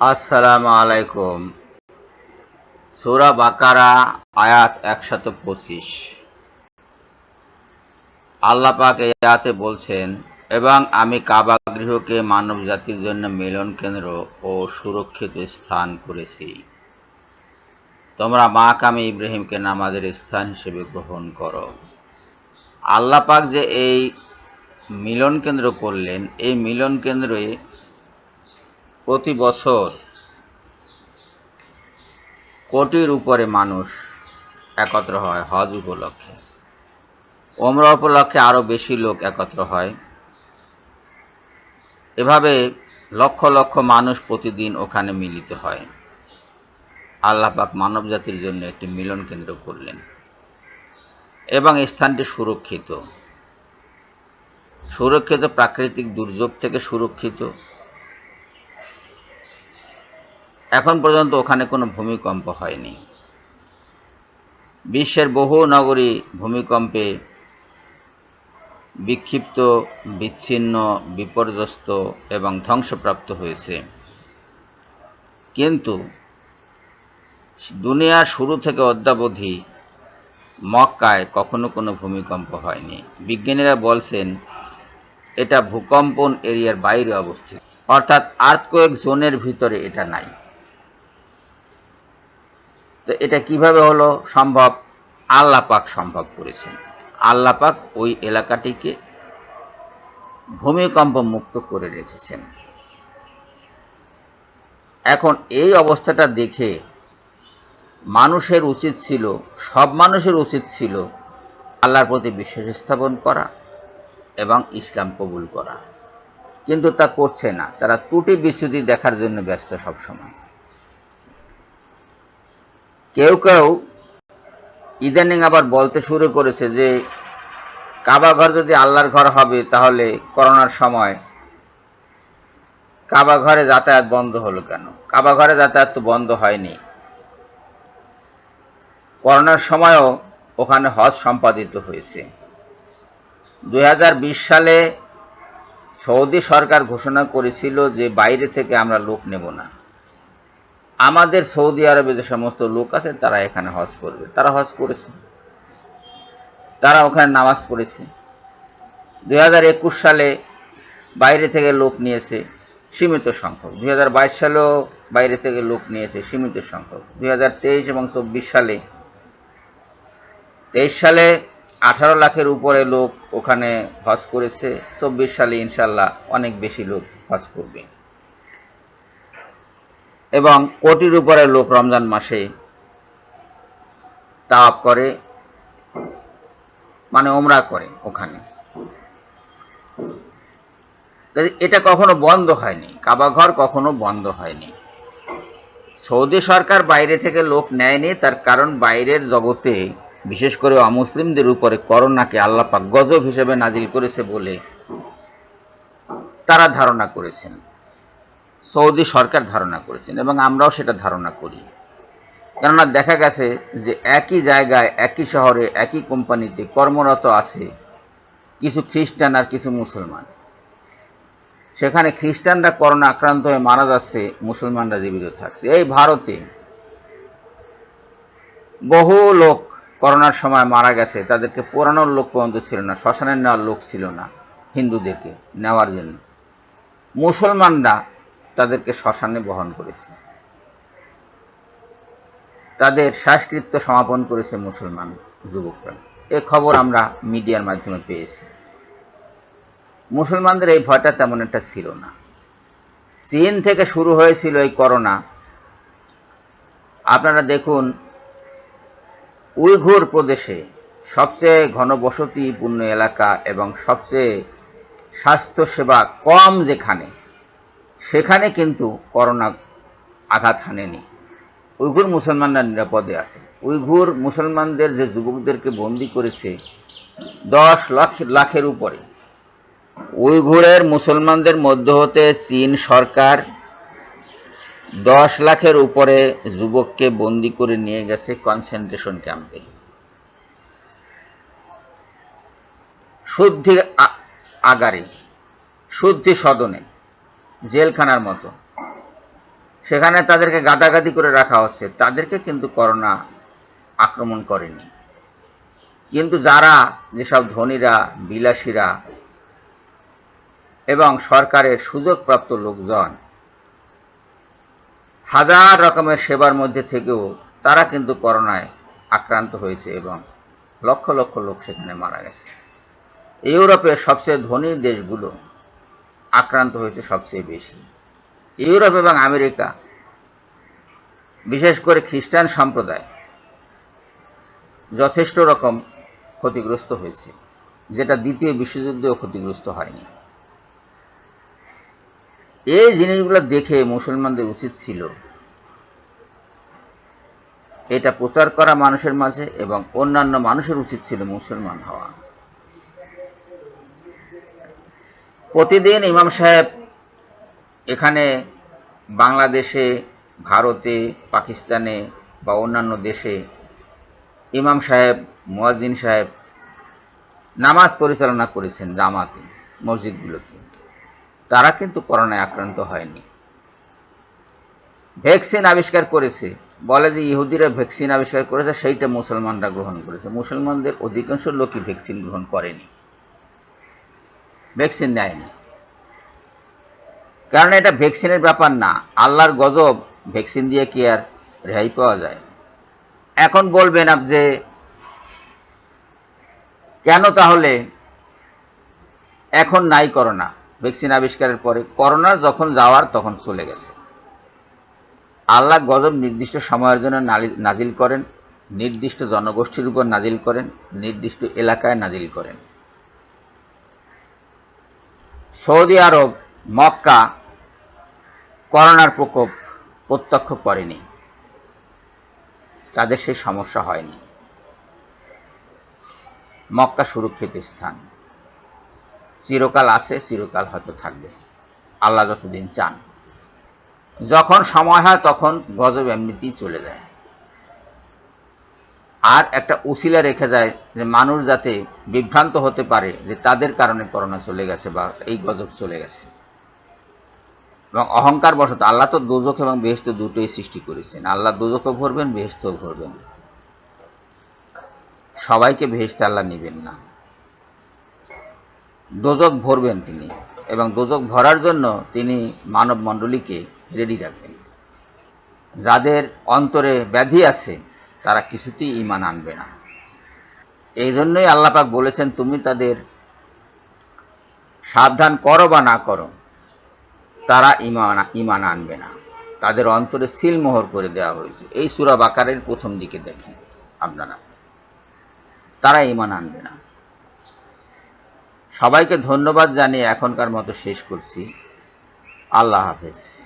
আসসালামু আলাইকুম। সূরা বাকারা, আয়াত একশত পঁচিশ। আল্লাহ পাক এই আয়াতে বলছেন, এবং আমি কাবা গৃহকে মানব জাতির জন্য মিলন কেন্দ্র ও সুরক্ষিত স্থান করেছি। তোমরা মা কামে ইব্রাহিমকে নামাজের স্থান হিসেবে গ্রহণ করো। আল্লাহ পাক যে এই মিলন কেন্দ্র করলেন, এই মিলন কেন্দ্রে প্রতি বছর কোটির উপরে মানুষ একত্র হয় হজ উপলক্ষে। ওমরা উপলক্ষে আরও বেশি লোক একত্র হয়। এভাবে লক্ষ লক্ষ মানুষ প্রতিদিন ওখানে মিলিত হয়। আল্লাহ পাক মানব জাতির জন্য একটি মিলন কেন্দ্র করলেন এবং স্থানটি সুরক্ষিত। সুরক্ষিত প্রাকৃতিক দুর্যোগ থেকে সুরক্ষিত। এখন পর্যন্ত ওখানে কোনো ভূমিকম্প হয়নি। বিশ্বের বহু নগরী ভূমিকম্পে বিক্ষিপ্ত, বিচ্ছিন্ন, বিপর্যস্ত এবং ধ্বংসপ্রাপ্ত হয়েছে। কিন্তু দুনিয়ার শুরু থেকে অদ্যাবধি মক্কায় কখনো কোনো ভূমিকম্প হয়নি। বিজ্ঞানীরা বলছেন, এটা ভূকম্পন এরিয়ার বাইরে অবস্থিত। অর্থাৎ আর্থকোয়েক জোনের ভিতরে এটা নাই। তো এটা কীভাবে হলো সম্ভব? আল্লাহ পাক সম্ভব করেছেন। আল্লাহ পাক ওই এলাকাটিকে ভূমিকম্প মুক্ত করে রেখেছেন। এখন এই অবস্থাটা দেখে মানুষের উচিত ছিল, সব মানুষের উচিত ছিল আল্লাহর প্রতি বিশ্বাস স্থাপন করা এবং ইসলাম কবুল করা। কিন্তু তা করছে না। তারা ত্রুটি বিচ্যুতি দেখার জন্য ব্যস্ত সবসময়। কেউ কেউ ইদানিং আবার বলতে শুরু করেছে যে কাবা ঘর যদি আল্লাহর ঘর হবে তাহলে করোনার সময় কাবা ঘরে যাতায়াত বন্ধ হলো কেন? কাবা ঘরে যাতায়াত তো বন্ধ হয়নি। করোনার সময়ও ওখানে হজ সম্পাদিত হয়েছে। দু হাজার বিশ সালে সৌদি সরকার ঘোষণা করেছিল যে বাইরে থেকে আমরা লোক নেব না। আমাদের সৌদি আরবে যে সমস্ত লোক আছে, তারা এখানে হজ করবে। তারা হজ করেছে। তারা ওখানে নামাজ পড়েছে। দু হাজার একুশ সালে বাইরে থেকে লোক নিয়েছে সীমিত সংখ্যক। দুই হাজার বাইশ সালেও বাইরে থেকে লোক নিয়েছে সীমিত সংখ্যক। দু হাজার তেইশ এবং চব্বিশ সালে, তেইশ সালে আঠারো লাখের উপরে লোক ওখানে হজ করেছে। চব্বিশ সালে ইনশাল্লাহ অনেক বেশি লোক হজ করবে। এবং কোটির উপরে লোক রমজান মাসে তাপ করে মানে ওমরা করে ওখানে। এটা কখনো বন্ধ হয়নি কাবাঘর কখনো বন্ধ হয়নি। সৌদি সরকার বাইরে থেকে লোক নেয়নি, তার কারণ বাইরের জগতে, বিশেষ করে অমুসলিমদের উপরে করোনাকে আল্লাপাক গজব হিসেবে নাজিল করেছে বলে তারা ধারণা করেছেন। সৌদি সরকার ধারণা করেছেন এবং আমরাও সেটা ধারণা করি। কেননা দেখা গেছে যে একই জায়গায়, একই শহরে, একই কোম্পানিতে কর্মরত আছে কিছু খ্রিস্টান আর কিছু মুসলমান। সেখানে খ্রিস্টানরা করোনা আক্রান্ত হয়ে মারা যাচ্ছে, মুসলমানরা জীবিত থাকছে। এই ভারতে বহু লোক করোনার সময় মারা গেছে, তাদেরকে পোড়ানোর লোক পর্যন্ত ছিল না শ্মশানে নেওয়ার লোক ছিল না হিন্দুদেরকে নেওয়ার জন্য। মুসলমানরা তাদেরকে শ্মশানে বহন করেছে। তাদের শ্বাসকৃত্য সমাপন করেছে মুসলমান যুবকরা। এ খবর আমরা মিডিয়ার মাধ্যমে পেয়েছি। মুসলমানদের এই ভয়টা তেমন একটা ছিল না। চীন থেকে শুরু হয়েছিল এই করোনা। আপনারা দেখুন, উইঘুর প্রদেশে সবচেয়ে ঘনবসতিপূর্ণ এলাকা এবং সবচেয়ে স্বাস্থ্যসেবা কম যেখানে সেখানে কিন্তু করোনা আঘাত হানেনি। উইঘুর মুসলমানরা নিরাপদে আছে। উইঘুর মুসলমানদের যে যুবকদেরকে বন্দি করেছে দশ লাখ, লাখের উপরে। উইঘুরের মুসলমানদের মধ্য হতে চীন সরকার দশ লাখের উপরে যুবককে বন্দি করে নিয়ে গেছে কনসেন্ট্রেশন ক্যাম্পে। শুদ্ধি আগারে, শুদ্ধি সদনে। জেলখানার মতো। সেখানে তাদেরকে গাদাগাদি করে রাখা হচ্ছে। তাদেরকে কিন্তু করোনা আক্রমণ করেনি। কিন্তু যারা, যেসব ধনীরা, বিলাসীরা এবং সরকারের সুযোগপ্রাপ্ত লোকজন, হাজার রকমের সেবার মধ্যে থেকেও তারা কিন্তু করোনায় আক্রান্ত হয়েছে এবং লক্ষ লক্ষ লোক সেখানে মারা গেছে। ইউরোপের সবচেয়ে ধনী দেশগুলো আক্রান্ত হয়েছে সবচেয়ে বেশি। ইউরোপ এবং আমেরিকা, বিশেষ করে খ্রিস্টান সম্প্রদায়, যথেষ্ট রকম ক্ষতিগ্রস্ত হয়েছে, যেটা দ্বিতীয় বিশ্বযুদ্ধেও ক্ষতিগ্রস্ত হয়নি। এই জিনিসগুলো দেখে মুসলমানদের উচিত ছিল এটা প্রচার করা মানুষের মাঝে এবং অন্যান্য মানুষের উচিত ছিল মুসলমান হওয়া। প্রতিদিন ইমাম সাহেব এখানে বাংলাদেশে, ভারতে, পাকিস্তানে বা অন্যান্য দেশে ইমাম সাহেব, মুয়াজ্জিন সাহেব নামাজ পরিচালনা করেছেন জামাতে, মসজিদগুলোতে। তারা কিন্তু করোনায় আক্রান্ত হয়নি। ভ্যাকসিন আবিষ্কার করেছে। বলে যে ইহুদিরা ভ্যাকসিন আবিষ্কার করেছে, সেইটা মুসলমানরা গ্রহণ করেছে। মুসলমানদের অধিকাংশ লোকই ভ্যাকসিন গ্রহণ করেনি। ভ্যাকসিন নেয়নি কারণ এটা ভ্যাকসিনের ব্যাপার না। আল্লাহর গজব ভ্যাকসিন দিয়ে কি আর রেহাই পাওয়া যায়? এখন বলবেন আপ যে, কেন তাহলে এখন নাই করোনা? ভ্যাকসিন আবিষ্কারের পরে করোনা যখন যাওয়ার তখন চলে গেছে। আল্লাহ গজব নির্দিষ্ট সময়ের জন্য নাজিল করেন, নির্দিষ্ট জনগোষ্ঠীর উপর নাজিল করেন, নির্দিষ্ট এলাকায় নাজিল করেন। সৌদি আরব, মক্কা করোনার প্রকোপ প্রত্যক্ষ করেনি। তাদের সেই সমস্যা হয়নি। মক্কা সুরক্ষিত স্থান। চিরকাল আছে, চিরকাল হয়তো থাকবে। আল্লাহ যতদিন চান। যখন সময় হয়, তখন গজব এমনিতেই চলে যায়। আর একটা উসিলা রেখে যায় যে মানুষ যাতে বিভ্রান্ত হতে পারে যে তাদের কারণে করোনা চলে গেছে বা এই গজব চলে গেছে। এবং অহংকার বশত আল্লাহ তো দোজক এবং বেহেস্ত দুটোই সৃষ্টি করেছেন। আল্লাহ দোজকও ভরবেন বেহেস্তও ভরবেন সবাইকে বেহেস্তে আল্লাহ নেবেন না। দোজক ভরবেন তিনি এবং দোজক ভরার জন্য তিনি মানব মণ্ডলীকে রেডি রাখবেন। যাদের অন্তরে ব্যাধি আছে তারা কিছুতেই ইমান আনবে না। এই জন্যই আল্লাপাক বলেছেন, তুমি তাদের সাবধান করো বা না করো, তারা ইমান ইমান আনবে না। তাদের অন্তরে সিলমোহর করে দেওয়া হয়েছে। এই সুরা বাকারের প্রথম দিকে দেখেন আপনারা। তারা ইমান আনবে না। সবাইকে ধন্যবাদ জানিয়ে এখনকার মতো শেষ করছি। আল্লাহ হাফেজ।